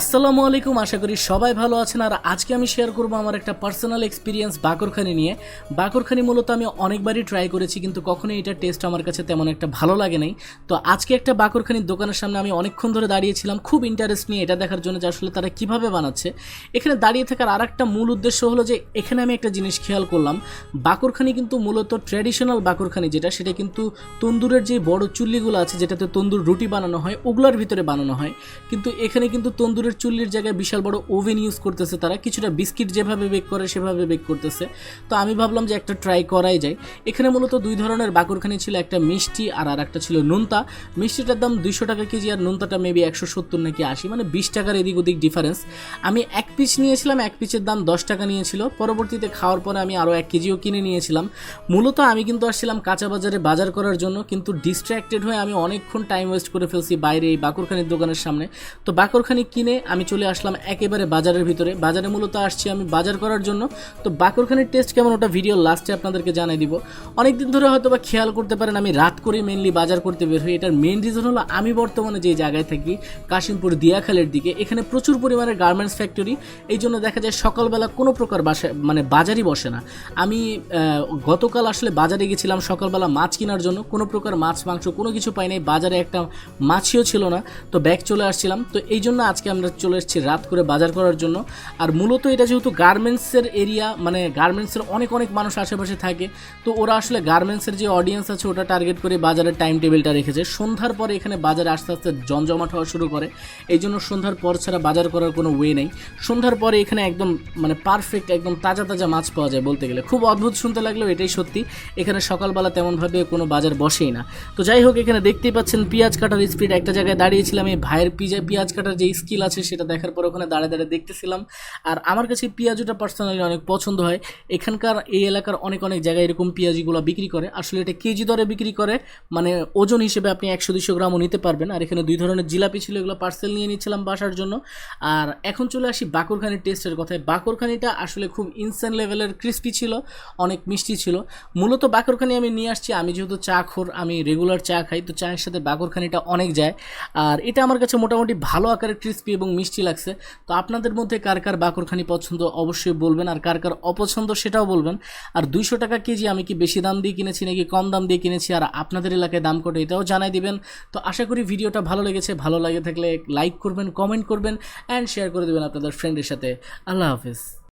আসসালামু আলাইকুম, আশা করি সবাই ভালো আছেন। আর আজকে আমি শেয়ার করব আমার একটা পার্সোনাল এক্সপিরিয়েন্স বাকরখানি নিয়ে। বাকরখানি মূলত আমি অনেকবারই ট্রাই করেছি, কিন্তু কখনোই এটা টেস্ট আমার কাছে তেমন একটা ভালো লাগে নাই। তো আজকে একটা বাকরখানির দোকানের সামনে আমি অনেকক্ষণ ধরে দাঁড়িয়েছিলাম, খুব ইন্টারেস্ট নিয়ে এটা দেখার জন্য যে আসলে তারা কীভাবে বানাচ্ছে। এখানে দাঁড়িয়ে থাকার আর একটা মূল উদ্দেশ্য হলো যে, এখানে আমি একটা জিনিস খেয়াল করলাম, বাকরখানি কিন্তু মূলত ট্র্যাডিশনাল বাকরখানি যেটা, সেটা কিন্তু তন্দুরের যে বড় চুল্লিগুলো আছে, যেটাতে তন্দুর রুটি বানানো হয়, ওগুলোর ভিতরে বানানো হয়। কিন্তু এখানে কিন্তু তন্দুরের চুল্লির জায়গায় বিশাল বড় ওভেন ইউজ করতেছে তারা। কিছুটা বিস্কিট যেভাবে বেক করে, সেভাবে বেক করতেছে। তো আমি ভাবলাম যে একটা ট্রাই করাই যায়। এখানে মূলত দুই ধরনের বাকরখানি ছিল, একটা মিষ্টি আর আর একটা ছিল নোনতা। মিষ্টিটার দাম দুইশো টাকা কেজি আর নোনতাটা মেবি একশো সত্তর নাকি আশি মানে বিশ টাকার এদিক ওদিক ডিফারেন্স আমি এক পিস নিয়েছিলাম, এক পিসের দাম দশ টাকা নিয়েছিল। পরবর্তীতে খাওয়ার পরে আমি আরও এক কেজিও কিনে নিয়েছিলাম। মূলত আমি কিন্তু আসছিলাম কাঁচা বাজারে বাজার করার জন্য, কিন্তু ডিস্ট্র্যাক্টেড হয়ে আমি অনেকক্ষণ টাইম ওয়েস্ট করে ফেলছি বাইরে এই বাকরখানির দোকানের সামনে। তো বাকরখানি কিনে আমি চলে আসলাম একেবারে বাজারের ভিতরে। বাজারে মূলত আসছি আমি বাজার করার জন্য। তো বাকরখানির টেস্ট কেমন? ওটা ভিডিও লাস্টে আপনাদেরকে জানাই দিব। অনেকদিন ধরে হয়তো বা খেয়াল করতে পারেন, আমি রাত করে মেনলি বাজার করতে বের হই। এটার মেন রিজন হলো আমি বর্তমানে যে জায়গায় থাকি, কাশিমপুর দিয়াখালের দিকে, এখানে প্রচুর পরিমাণে গার্মেন্টস ফ্যাক্টরি এই জন্য দেখা যায় সকালবেলা কোনো প্রকার বাসা মানে বাজারই বসে না। আমি গতকাল আসলে বাজারে গেছিলাম সকালবেলা মাছ কেনার জন্য। কোনো প্রকার মাছ, মাংস কোনো কিছু পাই নাই। বাজারে একটা মাছিও ছিল না। তো ব্যাগ চলে আসছিলাম। তো এই জন্য আজকে আমরা চলে এসেছি রাত করে বাজার করার জন্য। আর মূলত এটা যেহেতু গার্মেন্টসের এরিয়া মানে গার্মেন্টসের অনেক অনেক মানুষ আশেপাশে থাকে, তো ওরা আসলে গার্মেন্টসের যে অডিয়েন্স আছে ওটা টার্গেট করে বাজারের টাইম টেবিলটা রেখেছে। সন্ধ্যার পরে এখানে বাজারে আস্তে আস্তে জমজমাট হওয়া শুরু করে। এই জন্য সন্ধ্যার পর ছাড়া বাজার করার কোনো ওয়ে নেই। সন্ধ্যার পরে এখানে একদম মানে পারফেক্ট একদম তাজা তাজা মাছ পাওয়া যায় বলতে গেলে। খুব অদ্ভুত শুনতে লাগলেও এটাই সত্যি। এখানে সকালবেলা তেমনভাবে কোনো বাজার বসেই না। তো যাই হোক, এখানে দেখতেই পাচ্ছেন, পেঁয়াজ কাটার স্পিড একটা জায়গায় দাঁড়িয়েছিলাম। এই ভাইয়ের পিজা, পেঁয়াজ কাটার যে স্কিল আছে সেটা দেখার পর ওখানে দাঁড়িয়ে দাঁড়িয়ে দেখতেছিলাম। আর আমার কাছে পেঁয়াজুটা পার্সোনালি অনেক পছন্দ হয়। এখানকার এই এলাকার অনেক অনেক জায়গায় এরকম পেঁয়াজিগুলো বিক্রি করে। আসলে এটা কেজি দরে বিক্রি করে। মানে ওজন হিসেবে আপনি একশো দুশো গ্রামও নিতে পারবেন। আর এখানে দুই ধরনের জিলাপি ছিল, এগুলো পার্সেল নিয়ে নিচ্ছিলাম বাসার জন্য। আর এখন চলে আসি বাকরখানির টেস্টের কথায়। বাকরখানিটা আসলে খুব ইনসেন লেভেলের ক্রিস্পি ছিল, অনেক মিষ্টি ছিল। মূলত বাকরখানি আমি নিয়ে আসছি। আমি যেহেতু চা খোর, আমি রেগুলার চা খাই, তো চায়ের সাথে বাকরখানিটা অনেক যায়। আর এটা আমার কাছে মোটামুটি ভালো আকারের ক্রিস্পি এবং মিষ্টি লাগছে। তো আপনাদের মধ্যে কার কার বাকরখানি পছন্দ অবশ্যই বলবেন, আর কার কার অপছন্দ সেটাও বলবেন। আর দুইশো টাকা কেজি আমি কি বেশি দাম দিয়ে কিনেছি নাকি কম দাম দিয়ে কিনেছি, আর আপনাদের এলাকায় দাম কত এটাও জানাই দিবেন। তো আশা করি ভিডিওটা ভালো লেগেছে, ভালো লাগে থাকলে লাইক করবেন, কমেন্ট করবেন অ্যান্ড শেয়ার করে দেবেন আপনাদের ফ্রেন্ডের সাথে। আল্লাহ হাফিজ।